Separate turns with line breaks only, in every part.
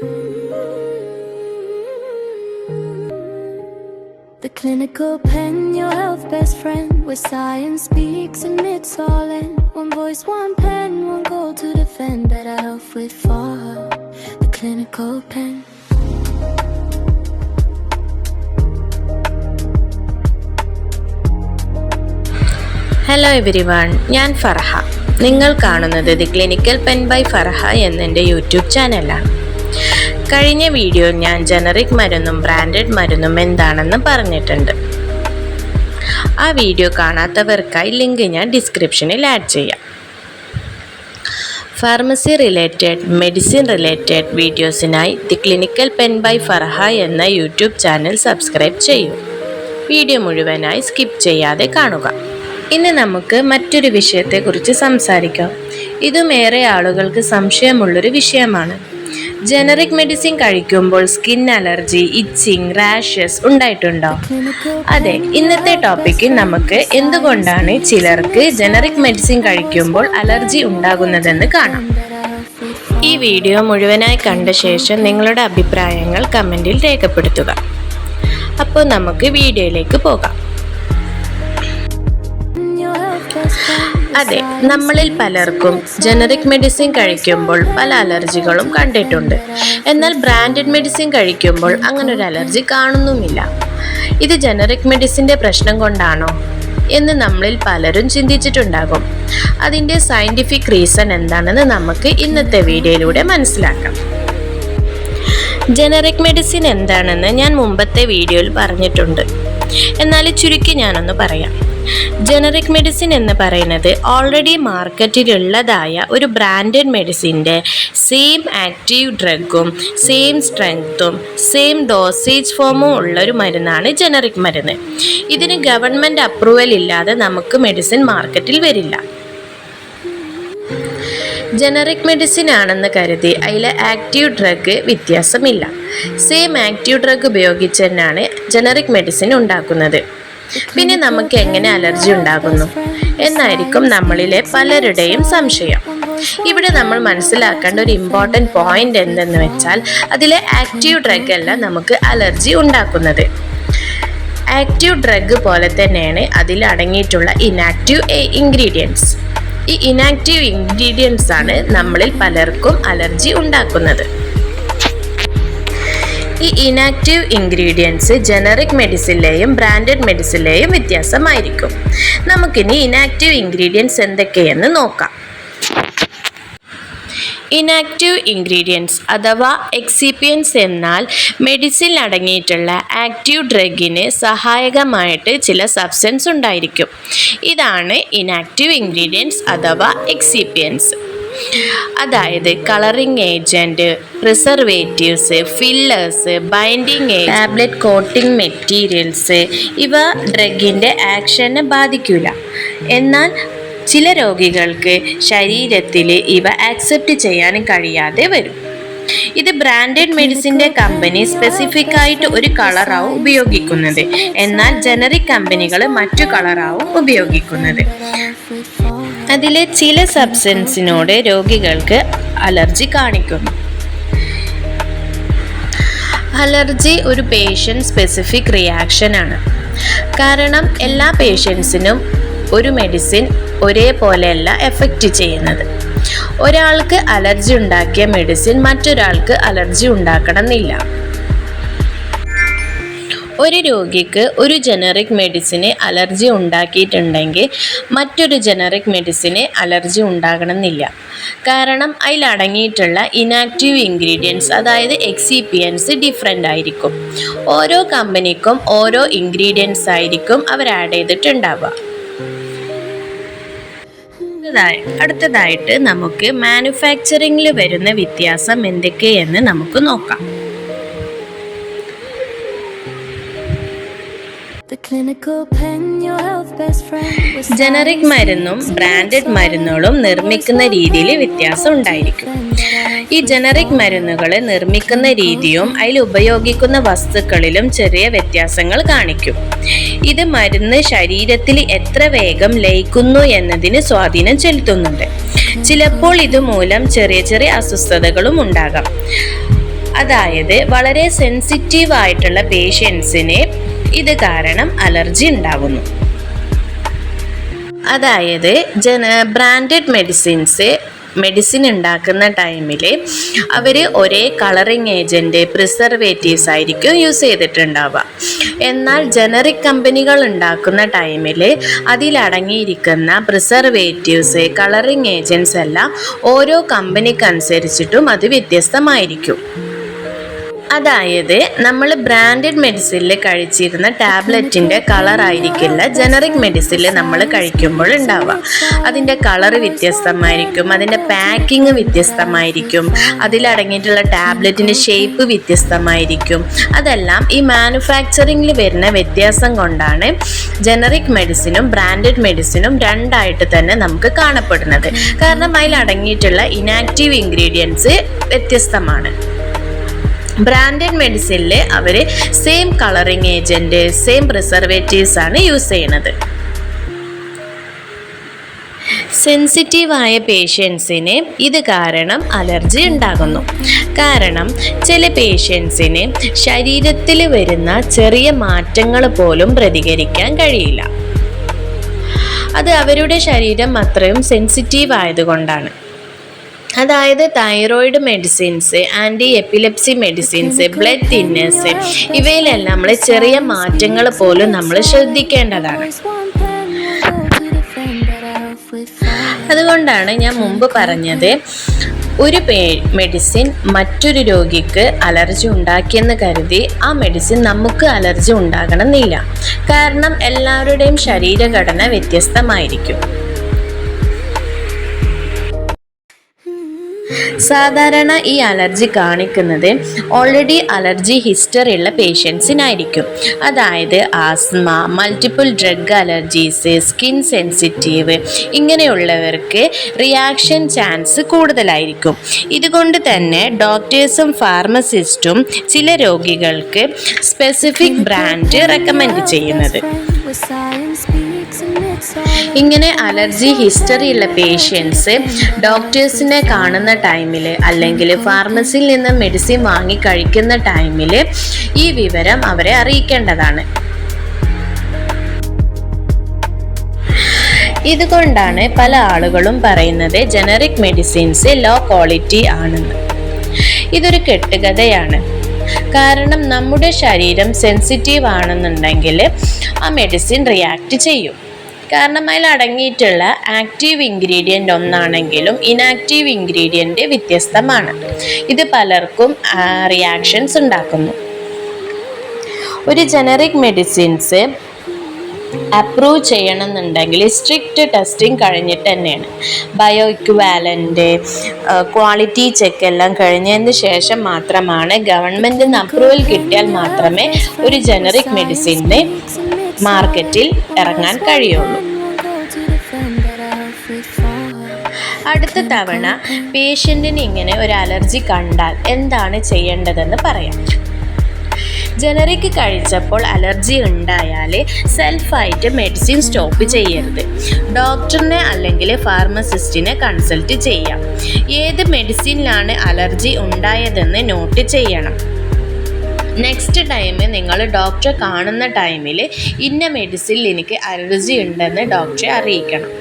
The clinical pen, your health best friend, where science speaks and it's all in. One voice, one pen, one goal to defend. Better health with far. The clinical pen.
Hello everyone ഞാൻ ഫർഹ നിങ്ങൾ കാണുന്നത് the clinical pen by Farha എന്നെന്റെ YouTube ചാനലാണ് കഴിഞ്ഞ video ഞാൻ generic മരുന്നും branded മരുന്നും എന്താണെന്ന് പറഞ്ഞിട്ടുണ്ട്. ആ വീഡിയോ കാണാത്തവർക്കായി ലിങ്ക് ഞാൻ ഡിസ്ക്രിപ്ഷനിൽ ആഡ് ചെയ്യാം. Pharmacy related medicine related വീഡിയോസിനായി the clinical pen by Farha എന്ന യൂട്യൂബ് ചാനൽ സബ്സ്ക്രൈബ് ചെയ്യൂ. വീഡിയോ മുഴുവനായി സ്കിപ്പ് ചെയ്യാതെ കാണുക. ഇന്ന് നമുക്ക് മറ്റൊരു വിഷയത്തെക്കുറിച്ച് സംസാരിക്കാം. ഇതും ഏറെ ആളുകൾക്ക് സംശയമുള്ളൊരു വിഷയമാണ്. ജനറിക് മെഡിസിൻ കഴിക്കുമ്പോൾ സ്കിൻ അലർജി ഇച്ചിങ് റാഷസ് ഉണ്ടായിട്ടുണ്ടോ? അതെ ഇന്നത്തെ ടോപ്പിക്കിൽ നമുക്ക് എന്തുകൊണ്ടാണ് ചിലർക്ക് ജനറിക് മെഡിസിൻ കഴിക്കുമ്പോൾ അലർജി ഉണ്ടാകുന്നതെന്ന് കാണാം. ഈ വീഡിയോ മുഴുവനായി കണ്ട ശേഷം നിങ്ങളുടെ അഭിപ്രായങ്ങൾ കമന്റിൽ രേഖപ്പെടുത്തുക. അപ്പോൾ നമുക്ക് വീഡിയോയിലേക്ക് പോകാം. അതെ നമ്മളിൽ പലർക്കും ജനറിക് മെഡിസിൻ കഴിക്കുമ്പോൾ പല അലർജികളും കണ്ടിട്ടുണ്ട്. എന്നാൽ ബ്രാൻഡഡ് മെഡിസിൻ കഴിക്കുമ്പോൾ അങ്ങനെ ഒരു അലർജി കാണുന്നുമില്ല. ഇത് ജനറിക് മെഡിസിന്റെ പ്രശ്നം കൊണ്ടാണോ എന്ന് നമ്മളിൽ പലരും ചിന്തിച്ചിട്ടുണ്ടാകും. അതിന്റെ സയന്റിഫിക് റീസൺ എന്താണെന്ന് നമുക്ക് ഇന്നത്തെ വീഡിയോയിലൂടെ മനസ്സിലാക്കാം. ജനറിക് മെഡിസിൻ എന്താണെന്ന് ഞാൻ മുമ്പത്തെ വീഡിയോയിൽ പറഞ്ഞിട്ടുണ്ട്. എന്നാൽ ചുരുക്കി ഞാനൊന്ന് പറയാം. ജനറിക് മെഡിസിൻ എന്ന് പറയുന്നത് ഓൾറെഡി മാർക്കറ്റിലുള്ളതായ ഒരു ബ്രാൻഡഡ് മെഡിസിന്റെ സെയിം ആക്റ്റീവ് ഡ്രഗും സെയിം സ്ട്രെങ്ത്തും സെയിം ഡോസേജ് ഫോമും ഉള്ള ഒരു മരുന്നാണ് ജനറിക് മരുന്ന്. ഇതിന് ഗവൺമെന്റ് അപ്രൂവൽ ഇല്ലാതെ നമുക്ക് മെഡിസിൻ മാർക്കറ്റിൽ വരില്ല. ജനറിക് മെഡിസിൻ ആണെന്ന് കരുതി അതിലെ ആക്റ്റീവ് ഡ്രഗ് വ്യത്യാസമില്ല. സെയിം ആക്റ്റീവ് ഡ്രഗ് ഉപയോഗിച്ച് തന്നെയാണ് ജനറിക് മെഡിസിൻ ഉണ്ടാക്കുന്നത്. പിന്നെ നമുക്ക് എങ്ങനെ അലർജി ഉണ്ടാകുന്നു എന്നായിരിക്കും നമ്മളിലെ പലരുടെയും സംശയം. ഇവിടെ നമ്മൾ മനസ്സിലാക്കേണ്ട ഒരു ഇമ്പോർട്ടന്റ് പോയിന്റ് എന്തെന്ന് വെച്ചാൽ അതിലെ ആക്റ്റീവ് ഡ്രഗ് അല്ല നമുക്ക് അലർജി ഉണ്ടാക്കുന്നത്. ആക്റ്റീവ് ഡ്രഗ് പോലെ തന്നെയാണ് അതിൽ അടങ്ങിയിട്ടുള്ള ഇനാക്റ്റീവ് ഇൻഗ്രീഡിയൻസ് ഈ ഇനാക്റ്റീവ് ഇൻഗ്രീഡിയൻസ് ആണ് നമ്മളിൽ പലർക്കും അലർജി ഉണ്ടാക്കുന്നത്. ഈ ഇനാക്റ്റീവ് ഇൻഗ്രീഡിയൻസ് ജനറിക് മെഡിസിനിലെയും ബ്രാൻഡഡ് മെഡിസിനിലെയും വ്യത്യാസമായിരിക്കും. നമുക്കിനി ഇനാക്റ്റീവ് ഇൻഗ്രീഡിയൻസ് എന്തൊക്കെയെന്ന് നോക്കാം. ഇനാക്റ്റീവ് ഇൻഗ്രീഡിയൻസ് അഥവാ എക്സിപ്പിയൻസ് എന്നാൽ മെഡിസിൻ അടങ്ങിയിട്ടുള്ള ആക്റ്റീവ് ഡ്രഗിന് സഹായകമായിട്ട് ചില സബ്സ്റ്റൻസ് ഉണ്ടായിരിക്കും. ഇതാണ് ഇനാക്റ്റീവ് ഇൻഗ്രീഡിയൻസ് അഥവാ എക്സിപ്പിയൻസ് അതായത് colouring agent preservatives fillers binding tablet coating materials ഇവ ഡ്രഗിന്റെ ആക്ഷനെ ബാധിക്കില്ല എന്നാൽ ചില രോഗികൾക്ക് ശരീരത്തിൽ ഇവ ആക്സെപ്റ്റ് ചെയ്യാൻ കഴിയാതെ വരും. ഇത് ബ്രാൻഡഡ് മെഡിസിന്റെ കമ്പനി സ്പെസിഫിക് ആയിട്ട് ഒരു കളറാവും ഉപയോഗിക്കുന്നത്. എന്നാൽ ജനറിക് കമ്പനികൾ മറ്റു കളറാവും ഉപയോഗിക്കുന്നത്. അതിലെ ചില സബ്സ്റ്റൻസിനോട് രോഗികൾക്ക് അലർജി കാണിക്കുന്നു. അലർജി ഒരു പേഷ്യന്റ് സ്പെസിഫിക് റിയാക്ഷൻ ആണ്. കാരണം എല്ലാ പേഷ്യൻസിനും ഒരു മെഡിസിൻ ഒരേപോലെയല്ല എഫക്റ്റ് ചെയ്യുന്നത്. ഒരാൾക്ക് അലർജി ഉണ്ടാക്കിയ മെഡിസിൻ മറ്റൊരാൾക്ക് അലർജി ഉണ്ടാക്കണമെന്നില്ല. ഒരു രോഗിക്ക് ഒരു ജനറിക് മെഡിസിന് അലർജി ഉണ്ടാക്കിയിട്ടുണ്ടെങ്കിൽ മറ്റൊരു ജനറിക് മെഡിസിന് അലർജി ഉണ്ടാകണമെന്നില്ല. കാരണം അതിലടങ്ങിയിട്ടുള്ള ഇനാക്റ്റീവ് ഇൻഗ്രീഡിയൻസ് അതായത് എക്സിപിയൻസ് ഡിഫറെന്റ് ആയിരിക്കും. ഓരോ കമ്പനിക്കും ഓരോ ഇൻഗ്രീഡിയൻസ് ആയിരിക്കും അവർ ആഡ് ചെയ്തിട്ടുണ്ടാവുക. അടുത്തതായി അടുത്തതായിട്ട് നമുക്ക് മാനുഫാക്ചറിങ്ങിൽ വരുന്ന വ്യത്യാസം എന്തൊക്കെയെന്ന് നമുക്ക് നോക്കാം. ജനറിക് മരുന്നും ബ്രാൻഡഡ് മരുന്നുകളും നിർമ്മിക്കുന്ന രീതിയിൽ വ്യത്യാസം ഉണ്ടായിരിക്കും. ഈ ജനറിക് മരുന്നുകൾ നിർമ്മിക്കുന്ന രീതിയും അതിൽ ഉപയോഗിക്കുന്ന വസ്തുക്കളിലും ചെറിയ വ്യത്യാസങ്ങൾ കാണിക്കും. ഇത് മരുന്ന് ശരീരത്തിൽ എത്ര വേഗം ലയിക്കുന്നു എന്നതിന് സ്വാധീനം ചെലുത്തുന്നുണ്ട്. ചിലപ്പോൾ ഇതുമൂലം ചെറിയ ചെറിയ അസ്വസ്ഥതകളും ഉണ്ടാകാം. അതായത് വളരെ സെൻസിറ്റീവ് ആയിട്ടുള്ള പേഷ്യൻസിന് ഇത് കാരണം അലർജി ഉണ്ടാകുന്നു അതായത് ജന ബ്രാൻഡഡ് മെഡിസിൻസ് മെഡിസിൻ ഉണ്ടാക്കുന്ന ടൈമിൽ അവർ ഒരേ കളറിങ് ഏജന്റ് പ്രിസർവേറ്റീവ്സ് ആയിരിക്കും യൂസ് ചെയ്തിട്ടുണ്ടാവുക. എന്നാൽ ജനറിക് കമ്പനികൾ ഉണ്ടാക്കുന്ന ടൈമിൽ അതിലടങ്ങിയിരിക്കുന്ന പ്രിസർവേറ്റീവ്സ് കളറിങ് ഏജൻസ് എല്ലാം ഓരോ കമ്പനിക്കനുസരിച്ചിട്ടും അത് വ്യത്യസ്തമായിരിക്കും. അതായത് നമ്മൾ ബ്രാൻഡഡ് മെഡിസിനിൽ കഴിച്ചിരുന്ന ടാബ്ലറ്റിന്റെ കളർ ആയിരിക്കില്ല ജനറിക് മെഡിസിനിൽ നമ്മൾ കഴിക്കുമ്പോൾ ഉണ്ടാവുക. അതിന്റെ കളർ വ്യത്യസ്തമായിരിക്കും അതിന്റെ പാക്കിങ് വ്യത്യസ്തമായിരിക്കും അതിലടങ്ങിയിട്ടുള്ള ടാബ്ലറ്റിന്റെ ഷേപ്പ് വ്യത്യസ്തമായിരിക്കും. അതെല്ലാം ഈ മാനുഫാക്ചറിങ്ങിൽ വരുന്ന വ്യത്യാസം കൊണ്ടാണ് ജനറിക് മെഡിസിനും ബ്രാൻഡഡ് മെഡിസിനും രണ്ടായിട്ട് തന്നെ നമുക്ക് കാണപ്പെടുന്നത്. കാരണം അതിൽ അടങ്ങിയിട്ടുള്ള ഇനാക്റ്റീവ് ഇൻഗ്രീഡിയൻസ് വ്യത്യസ്തമാണ്. ബ്രാൻഡഡ് മെഡിസിനിൽ അവർ same colouring agent same preservatives ആണ് യൂസ് ചെയ്യണത് സെൻസിറ്റീവായ പേഷ്യൻസിന് ഇത് കാരണം അലർജി ഉണ്ടാകുന്നു. കാരണം ചില പേഷ്യൻസിന് ശരീരത്തിൽ വരുന്ന ചെറിയ മാറ്റങ്ങൾ പോലും പ്രതികരിക്കാൻ കഴിയില്ല. അത് അവരുടെ ശരീരം അത്രയും സെൻസിറ്റീവ് ആയതുകൊണ്ടാണ്. അതായത് thyroid medicines anti epilepsy medicines blood thinners ഇവയിലെല്ലാം നമ്മൾ ചെറിയ മാറ്റങ്ങൾ പോലും നമ്മൾ ശ്രദ്ധിക്കേണ്ടതാണ്. അതുകൊണ്ടാണ് ഞാൻ മുമ്പ് പറഞ്ഞത് ഒരു പേ മെഡിസിൻ മറ്റൊരു രോഗിക്ക് അലർജി ഉണ്ടാക്കിയെന്ന് കരുതി ആ മെഡിസിൻ നമുക്ക് അലർജി ഉണ്ടാകണമെന്നില്ല കാരണം എല്ലാവരുടെയും ശരീരഘടന വ്യത്യസ്തമായിരിക്കും സാധാരണ ഈ അലർജി കാണിക്കുന്നത് ഓൾറെഡി അലർജി ഹിസ്റ്ററി ഉള്ള പേഷ്യൻസിനായിരിക്കും അതായത് asthma multiple drug allergies skin sensitive ഇങ്ങനെയുള്ളവർക്ക് reaction chance കൂടുതലായിരിക്കും. ഇതുകൊണ്ട് തന്നെ ഡോക്ടേഴ്സും ഫാർമസിസ്റ്റും ചില രോഗികൾക്ക് സ്പെസിഫിക് ബ്രാൻഡ് റെക്കമെൻഡ് ചെയ്യുന്നത്. ഇങ്ങനെ അലർജി ഹിസ്റ്ററി ഉള്ള പേഷ്യൻസ് ഡോക്ടേഴ്സിനെ കാണുന്ന ടൈമിൽ അല്ലെങ്കിൽ ഫാർമസിയിൽ നിന്ന് മെഡിസിൻ വാങ്ങി കഴിക്കുന്ന ടൈമിൽ ഈ വിവരം അവരെ അറിയിക്കേണ്ടതാണ്. ഇതുകൊണ്ടാണ് പല ആളുകളും പറയുന്നത് ജനറിക് മെഡിസിൻസ് ലോ ക്വാളിറ്റി ആണെന്ന്. ഇതൊരു കെട്ടുകഥയാണ്. കാരണം നമ്മുടെ ശരീരം സെൻസിറ്റീവ് ആണെന്നുണ്ടെങ്കിൽ ആ മെഡിസിൻ റിയാക്ട് ചെയ്യും. കാരണം അതിൽ അടങ്ങിയിട്ടുള്ള ആക്റ്റീവ് ഇൻഗ്രീഡിയന്റ് ഒന്നാണെങ്കിലും ഇനാക്റ്റീവ് ഇൻഗ്രീഡിയന്റ് വ്യത്യസ്തമാണ്. ഇത് പലർക്കും റിയാക്ഷൻസ് ഉണ്ടാക്കുന്നു. ഒരു ജനറിക് മെഡിസിൻസ് അപ്രൂവ് ചെയ്യണമെന്നുണ്ടെങ്കിൽ സ്ട്രിക്റ്റ് ടെസ്റ്റിംഗ് കഴിഞ്ഞിട്ട് തന്നെയാണ്. ബയോ ഇക്വാലന്റ് ക്വാളിറ്റി ചെക്ക് എല്ലാം കഴിഞ്ഞതിന് ശേഷം മാത്രമാണ് ഗവൺമെന്റിൽ നിന്ന് അപ്രൂവൽ കിട്ടിയാൽ മാത്രമേ ഒരു ജനറിക് മെഡിസിന്റെ മാർക്കറ്റിൽ ഇറങ്ങാൻ കഴിയുള്ളൂ. അടുത്ത തവണ പേഷ്യന്റിന് ഇങ്ങനെ ഒരു അലർജി കണ്ടാൽ എന്താണ് ചെയ്യേണ്ടതെന്ന് പറയാം. ജനറിക് കഴിച്ചപ്പോൾ അലർജി ഉണ്ടായാൽ സെൽഫായിട്ട് മെഡിസിൻ സ്റ്റോപ്പ് ചെയ്യരുത്. ഡോക്ടറിനെ അല്ലെങ്കിൽ ഫാർമസിസ്റ്റിനെ കൺസൾട്ട് ചെയ്യാം. ഏത് മെഡിസിനിലാണ് അലർജി ഉണ്ടായതെന്ന് നോട്ട് ചെയ്യണം. നെക്സ്റ്റ് ടൈം നിങ്ങൾ ഡോക്ടറെ കാണുന്ന ടൈമിൽ ഇന്ന മെഡിസിനിൽ എനിക്ക് അലർജി ഉണ്ടെന്ന് ഡോക്ടറെ അറിയിക്കണം.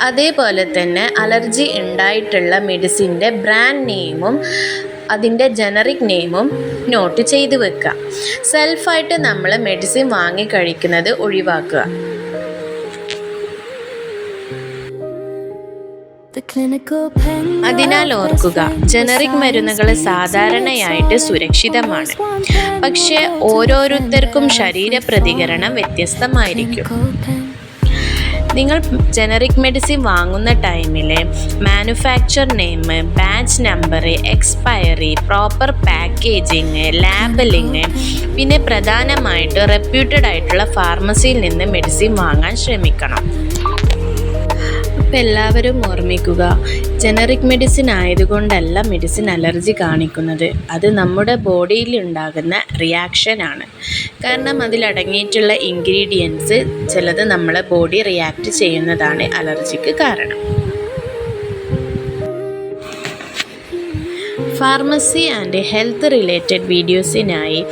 അതേപോലെ തന്നെ അലർജി ഉണ്ടായിട്ടുള്ള മെഡിസിന്റെ ബ്രാൻഡ് നെയിമും അതിന്റെ ജനറിക് നെയിമും നോട്ട് ചെയ്ത് വെക്കുക. സെൽഫായിട്ട് നമ്മൾ മെഡിസിൻ വാങ്ങി കഴിക്കുന്നത് ഒഴിവാക്കുക. അതിനാൽ ഓർക്കുക ജനറിക് മരുന്നുകൾ സാധാരണയായിട്ട് സുരക്ഷിതമാണ്. പക്ഷേ ഓരോരുത്തർക്കും ശരീരപ്രതികരണം വ്യത്യസ്തമായിരിക്കും. നിങ്ങൾ ജനറിക് മെഡിസിൻ വാങ്ങുന്ന ടൈമിൽ manufacture name batch number expiry proper packaging labelling പിന്നെ പ്രധാനമായിട്ട് റെപ്യൂട്ടഡ് ആയിട്ടുള്ള ഫാർമസിയിൽ നിന്ന് മെഡിസിൻ വാങ്ങാൻ ശ്രമിക്കണം. അപ്പോൾ എല്ലാവരും ഓർമ്മിക്കുക ജനറിക് മെഡിസിൻ ആയതുകൊണ്ടല്ല മെഡിസിൻ അലർജി കാണിക്കുന്നത്. അത് നമ്മുടെ ബോഡിയിൽ ഉണ്ടാകുന്ന റിയാക്ഷനാണ് കാരണം അതിലടങ്ങിയിട്ടുള്ള ഇൻഗ്രീഡിയൻസ് ചിലത് നമ്മളെ ബോഡി റിയാക്ട് ചെയ്യുന്നതാണ് അലർജിക്ക് കാരണം. Pharmacy and health related വീഡിയോസിനായി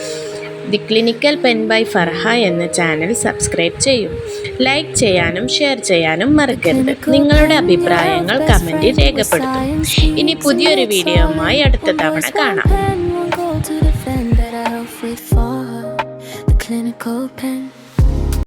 the clinical pen by Farha എന്ന ചാനൽ സബ്സ്ക്രൈബ് ചെയ്യും. ലൈക്ക് ചെയ്യാനും ഷെയർ ചെയ്യാനും മറക്കരുത്. നിങ്ങളുടെ അഭിപ്രായങ്ങൾ കമന്റിൽ രേഖപ്പെടുത്തും. ഇനി പുതിയൊരു വീഡിയോയുമായി അടുത്ത തവണ കാണാം.